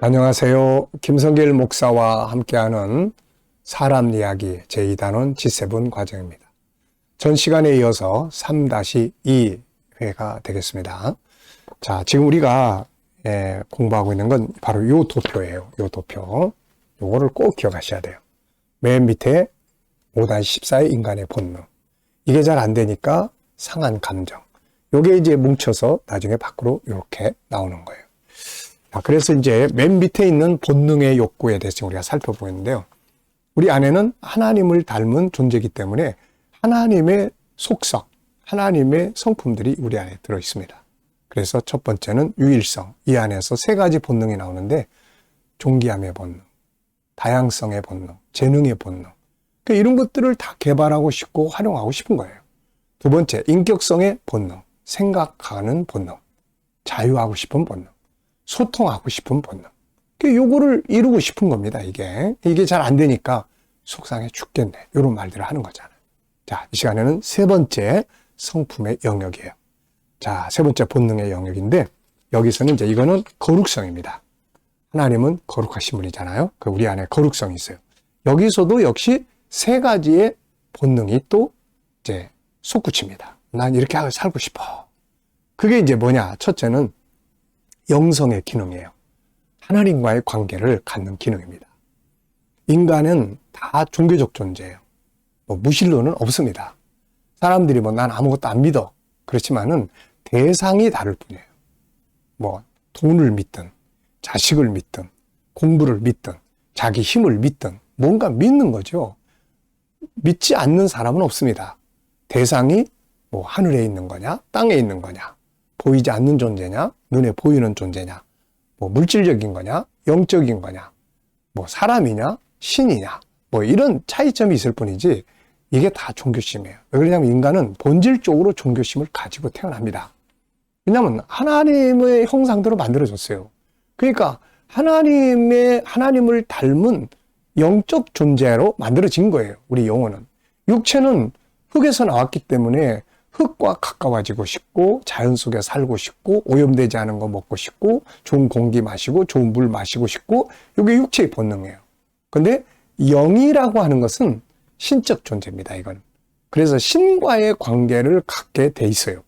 안녕하세요. 김성길 목사와 함께하는 사람 이야기 제2단원 G7 과정입니다. 전 시간에 이어서 3-2회가 되겠습니다. 자, 지금 우리가 예, 공부하고 있는 건 바로 요 도표예요. 요 도표. 요거를 꼭 기억하셔야 돼요. 맨 밑에 5-14의 인간의 본능. 이게 잘 안 되니까 상한 감정. 요게 이제 뭉쳐서 나중에 밖으로 이렇게 나오는 거예요. 자, 그래서 이제 맨 밑에 있는 본능의 욕구에 대해서 우리가 살펴보겠는데요. 우리 안에는 하나님을 닮은 존재이기 때문에 하나님의 속성, 하나님의 성품들이 우리 안에 들어 있습니다. 그래서 첫 번째는 유일성. 이 안에서 세 가지 본능이 나오는데 존귀함의 본능, 다양성의 본능, 재능의 본능. 그러니까 이런 것들을 다 개발하고 싶고 활용하고 싶은 거예요. 두 번째, 인격성의 본능, 생각하는 본능, 자유하고 싶은 본능, 소통하고 싶은 본능. 그 요거를 이루고 싶은 겁니다, 이게. 이게 잘 안 되니까 속상해 죽겠네. 이런 말들을 하는 거잖아요. 자, 이 시간에는 세 번째 성품의 영역이에요. 자, 세 번째 본능의 영역인데, 여기서는 이제 이거는 거룩성입니다. 하나님은 거룩하신 분이잖아요. 그 우리 안에 거룩성이 있어요. 여기서도 역시 세 가지의 본능이 또 이제 솟구칩니다. 난 이렇게 살고 싶어. 그게 이제 뭐냐? 첫째는 영성의 기능이에요. 하나님과의 관계를 갖는 기능입니다. 인간은 다 종교적 존재예요. 뭐 무신론은 없습니다. 사람들이 뭐 난 아무것도 안 믿어. 그렇지만은 대상이 다를 뿐이에요. 뭐 돈을 믿든 자식을 믿든 공부를 믿든 자기 힘을 믿든 뭔가 믿는 거죠. 믿지 않는 사람은 없습니다. 대상이 뭐 하늘에 있는 거냐, 땅에 있는 거냐, 보이지 않는 존재냐, 눈에 보이는 존재냐, 뭐 물질적인 거냐, 영적인 거냐, 뭐 사람이냐, 신이냐, 뭐 이런 차이점이 있을 뿐이지 이게 다 종교심이에요. 왜 그러냐면 인간은 본질적으로 종교심을 가지고 태어납니다. 왜냐하면 하나님의 형상대로 만들어졌어요. 그러니까 하나님의 하나님을 닮은 영적 존재로 만들어진 거예요. 우리 영혼은 육체는 흙에서 나왔기 때문에 흙과 가까워지고 싶고 자연 속에 살고 싶고 오염되지 않은 거 먹고 싶고 좋은 공기 마시고 좋은 물 마시고 싶고 이게 육체의 본능이에요. 근데 영이라고 하는 것은 신적 존재입니다. 이건. 그래서 신과의 관계를 갖게 돼 있어요.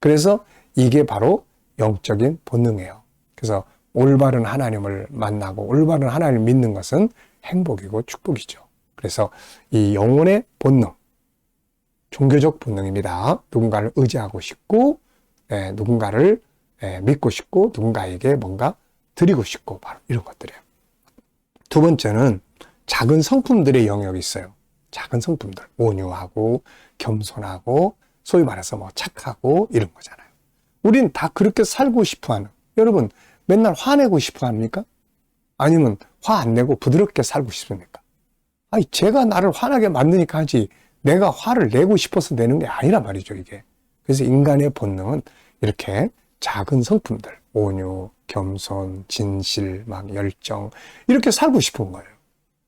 그래서 이게 바로 영적인 본능이에요. 그래서 올바른 하나님을 만나고 올바른 하나님을 믿는 것은 행복이고 축복이죠. 그래서 이 영혼의 본능, 종교적 본능입니다. 누군가를 의지하고 싶고, 예, 누군가를 예, 믿고 싶고, 누군가에게 뭔가 드리고 싶고, 바로 이런 것들이에요. 두 번째는 작은 성품들의 영역이 있어요. 작은 성품들. 온유하고, 겸손하고, 소위 말해서 뭐 착하고, 이런 거잖아요. 우린 다 그렇게 살고 싶어 하는. 여러분, 맨날 화내고 싶어 합니까? 아니면 화 안 내고 부드럽게 살고 싶습니까? 아니, 제가 나를 화나게 만드니까 하지, 내가 화를 내고 싶어서 내는 게 아니란 말이죠, 이게. 그래서 인간의 본능은 이렇게 작은 성품들, 온유, 겸손, 진실, 막 열정, 이렇게 살고 싶은 거예요.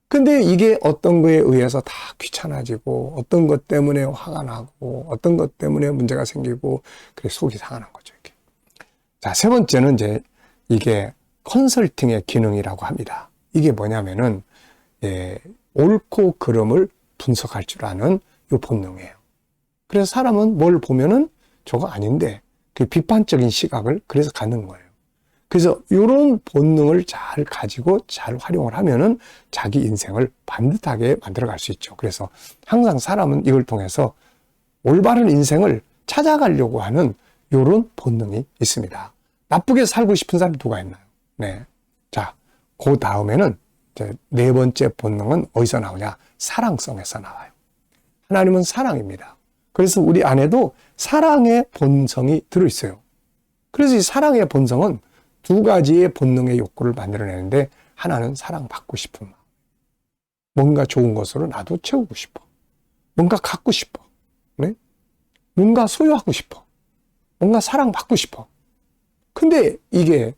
근데 이게 어떤 거에 의해서 다 귀찮아지고, 어떤 것 때문에 화가 나고, 어떤 것 때문에 문제가 생기고, 그래 속이 상하는 거죠, 이게. 자, 세 번째는 이제 이게 컨설팅의 기능이라고 합니다. 이게 뭐냐면은, 예, 옳고 그름을 분석할 줄 아는 요 본능이에요. 그래서 사람은 뭘 보면은 저거 아닌데 그 비판적인 시각을 그래서 갖는 거예요. 그래서 이런 본능을 잘 가지고 잘 활용을 하면은 자기 인생을 반듯하게 만들어 갈 수 있죠. 그래서 항상 사람은 이걸 통해서 올바른 인생을 찾아가려고 하는 이런 본능이 있습니다. 나쁘게 살고 싶은 사람이 누가 있나요? 네. 자, 그 다음에는 네 번째 본능은 어디서 나오냐? 사랑성에서 나와요. 하나님은 사랑입니다. 그래서 우리 안에도 사랑의 본성이 들어있어요. 그래서 이 사랑의 본성은 두 가지의 본능의 욕구를 만들어내는데 하나는 사랑받고 싶은 마음. 뭔가 좋은 것으로 나도 채우고 싶어. 뭔가 갖고 싶어. 네? 뭔가 소유하고 싶어. 뭔가 사랑받고 싶어. 근데 이게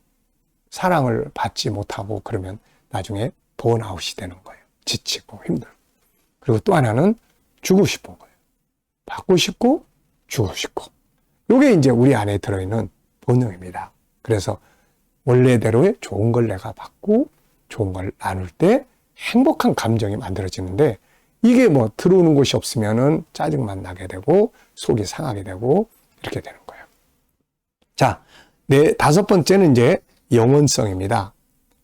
사랑을 받지 못하고 그러면 나중에 번아웃이 되는 거예요. 지치고 힘들고. 그리고 또 하나는 주고 싶은 거예요. 받고 싶고 주고 싶고. 이게 이제 우리 안에 들어있는 본능입니다. 그래서 원래대로의 좋은 걸 내가 받고 좋은 걸 나눌 때 행복한 감정이 만들어지는데 이게 뭐 들어오는 곳이 없으면은 짜증만 나게 되고 속이 상하게 되고 이렇게 되는 거예요. 자, 네, 다섯 번째는 이제 영원성입니다.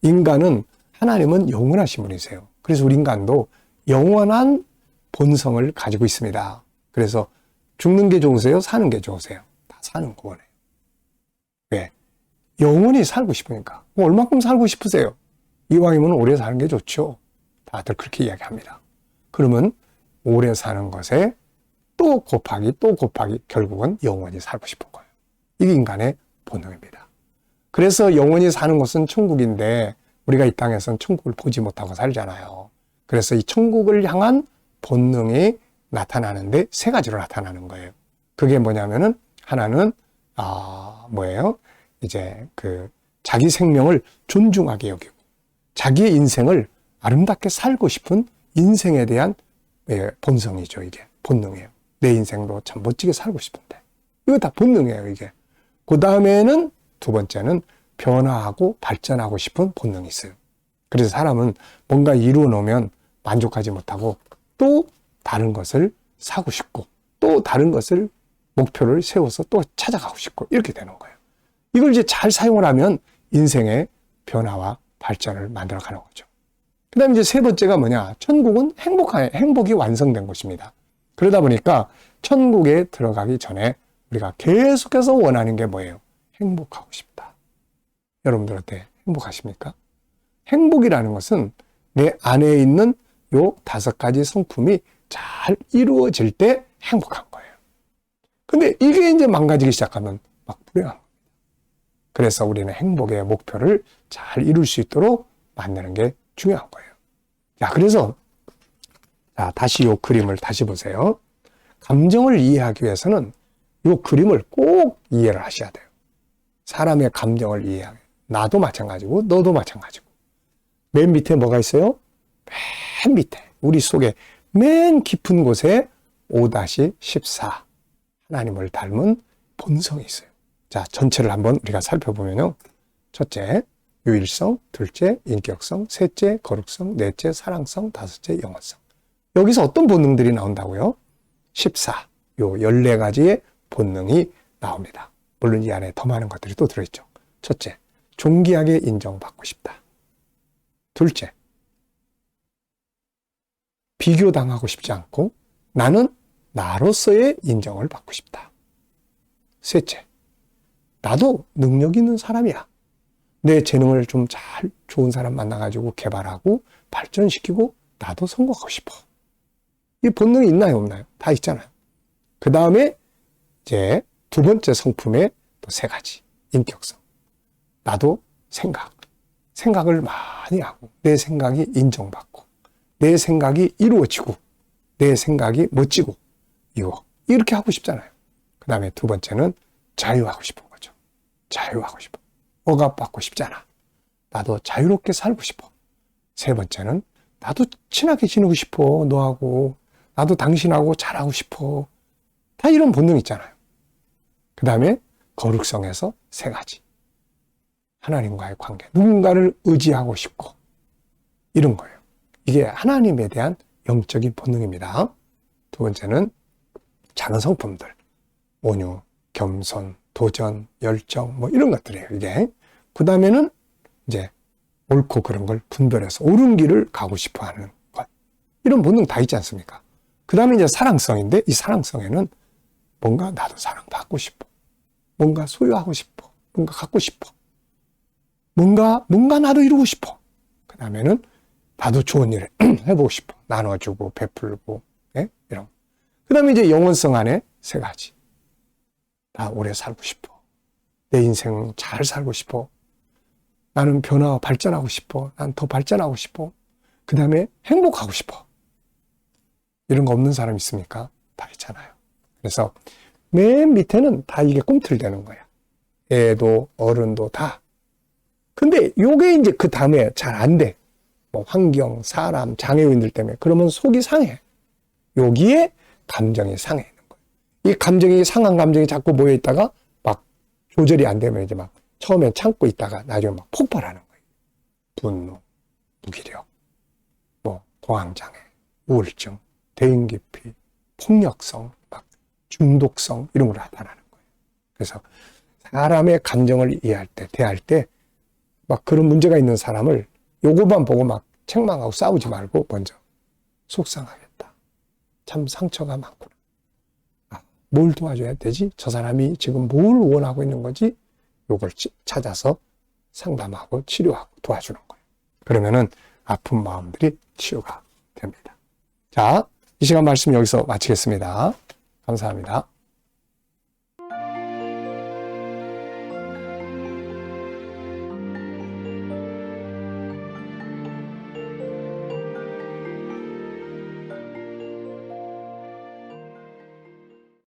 인간은 하나님은 영원하신 분이세요. 그래서 우리 인간도 영원한 본성을 가지고 있습니다. 그래서 죽는 게 좋으세요? 사는 게 좋으세요? 다 사는 거네요. 왜? 영원히 살고 싶으니까. 뭐 얼마큼 살고 싶으세요? 이왕이면 오래 사는 게 좋죠. 다들 그렇게 이야기합니다. 그러면 오래 사는 것에 또 곱하기 또 곱하기 결국은 영원히 살고 싶은 거예요. 이게 인간의 본능입니다. 그래서 영원히 사는 것은 천국인데 우리가 이 땅에서는 천국을 보지 못하고 살잖아요. 그래서 이 천국을 향한 본능이 나타나는데 세 가지로 나타나는 거예요. 그게 뭐냐면은 하나는 아 뭐예요? 이제 그 자기 생명을 존중하게 여기고 자기의 인생을 아름답게 살고 싶은 인생에 대한 예, 본성이죠 이게 본능이에요. 내 인생도 참 멋지게 살고 싶은데 이거 다 본능이에요 이게. 그 다음에는 두 번째는 변화하고 발전하고 싶은 본능이 있어요. 그래서 사람은 뭔가 이루어 놓으면 만족하지 못하고 또 다른 것을 사고 싶고 또 다른 것을 목표를 세워서 또 찾아가고 싶고 이렇게 되는 거예요. 이걸 이제 잘 사용을 하면 인생의 변화와 발전을 만들어 가는 거죠. 그 다음에 이제 세 번째가 뭐냐. 천국은 행복한, 행복이 완성된 곳입니다. 그러다 보니까 천국에 들어가기 전에 우리가 계속해서 원하는 게 뭐예요? 행복하고 싶다. 여러분들 어때? 행복하십니까? 행복이라는 것은 내 안에 있는 요 다섯 가지 성품이 잘 이루어질 때 행복한 거예요. 근데 이게 이제 망가지기 시작하면 막 불행한 겁니다. 그래서 우리는 행복의 목표를 잘 이룰 수 있도록 만드는 게 중요한 거예요. 자, 그래서 자, 다시 요 그림을 다시 보세요. 감정을 이해하기 위해서는 요 그림을 꼭 이해를 하셔야 돼요. 사람의 감정을 이해하게. 나도 마찬가지고 너도 마찬가지고. 맨 밑에 뭐가 있어요? 맨 밑에 우리 속에 맨 깊은 곳에 5-14 하나님을 닮은 본성이 있어요. 자, 전체를 한번 우리가 살펴보면요. 첫째, 유일성, 둘째, 인격성, 셋째, 거룩성, 넷째, 사랑성, 다섯째, 영원성. 여기서 어떤 본능들이 나온다고요? 14, 요 14가지의 본능이 나옵니다. 물론 이 안에 더 많은 것들이 또 들어있죠. 첫째, 존귀하게 인정받고 싶다. 둘째, 비교당하고 싶지 않고 나는 나로서의 인정을 받고 싶다. 셋째, 나도 능력 있는 사람이야. 내 재능을 좀 잘 좋은 사람 만나가지고 개발하고 발전시키고 나도 성공하고 싶어. 이 본능이 있나요, 없나요? 다 있잖아요. 그 다음에 이제 두 번째 성품의 또 세 가지. 인격성. 나도 생각. 생각을 많이 하고 내 생각이 인정받고 내 생각이 이루어지고 내 생각이 멋지고 이거 이렇게 하고 싶잖아요. 그 다음에 두 번째는 자유하고 싶은 거죠. 자유하고 싶어. 억압받고 싶잖아. 나도 자유롭게 살고 싶어. 세 번째는 나도 친하게 지내고 싶어. 너하고. 나도 당신하고 잘하고 싶어. 다 이런 본능 있잖아요. 그 다음에 거룩성에서 세 가지. 하나님과의 관계. 누군가를 의지하고 싶고. 이런 거예요. 이게 하나님에 대한 영적인 본능입니다. 두 번째는 작은 성품들. 온유, 겸손, 도전, 열정, 뭐 이런 것들이에요, 이게. 그 다음에는 이제 옳고 그런 걸 분별해서 옳은 길을 가고 싶어 하는 것. 이런 본능 다 있지 않습니까? 그 다음에 이제 사랑성인데 이 사랑성에는 뭔가 나도 사랑받고 싶어. 뭔가 소유하고 싶어. 뭔가 갖고 싶어. 뭔가, 뭔가 나도 이루고 싶어. 그 다음에는 나도 좋은 일을 해보고 싶어. 나눠주고, 베풀고, 예? 이런. 그 다음에 이제 영원성 안에 세 가지. 나 오래 살고 싶어. 내 인생 잘 살고 싶어. 나는 변화와 발전하고 싶어. 난 더 발전하고 싶어. 그 다음에 행복하고 싶어. 이런 거 없는 사람 있습니까? 다 있잖아요. 그래서 맨 밑에는 다 이게 꿈틀대는 거야. 애도 어른도 다. 근데 요게 이제 그 다음에 잘 안 돼. 뭐 환경, 사람, 장애인들 때문에. 그러면 속이 상해. 여기에 감정이 상해 있는 거예요. 이 감정이 상한 감정이 자꾸 모여 있다가 막 조절이 안 되면 이제 막 처음엔 참고 있다가 나중에 막 폭발하는 거예요. 분노, 무기력, 뭐 도황장애, 우울증, 대인기피, 폭력성, 막 중독성 이런 걸 나타나는 거예요. 그래서 사람의 감정을 이해할 때, 대할 때 막 그런 문제가 있는 사람을 요거만 보고 막 책망하고 싸우지 말고 먼저 속상하겠다. 참 상처가 많구나. 아, 뭘 도와줘야 되지? 저 사람이 지금 뭘 원하고 있는 거지? 요걸 치- 찾아서 상담하고 치료하고 도와주는 거예요. 그러면은 아픈 마음들이 치유가 됩니다. 자, 이 시간 말씀 여기서 마치겠습니다. 감사합니다.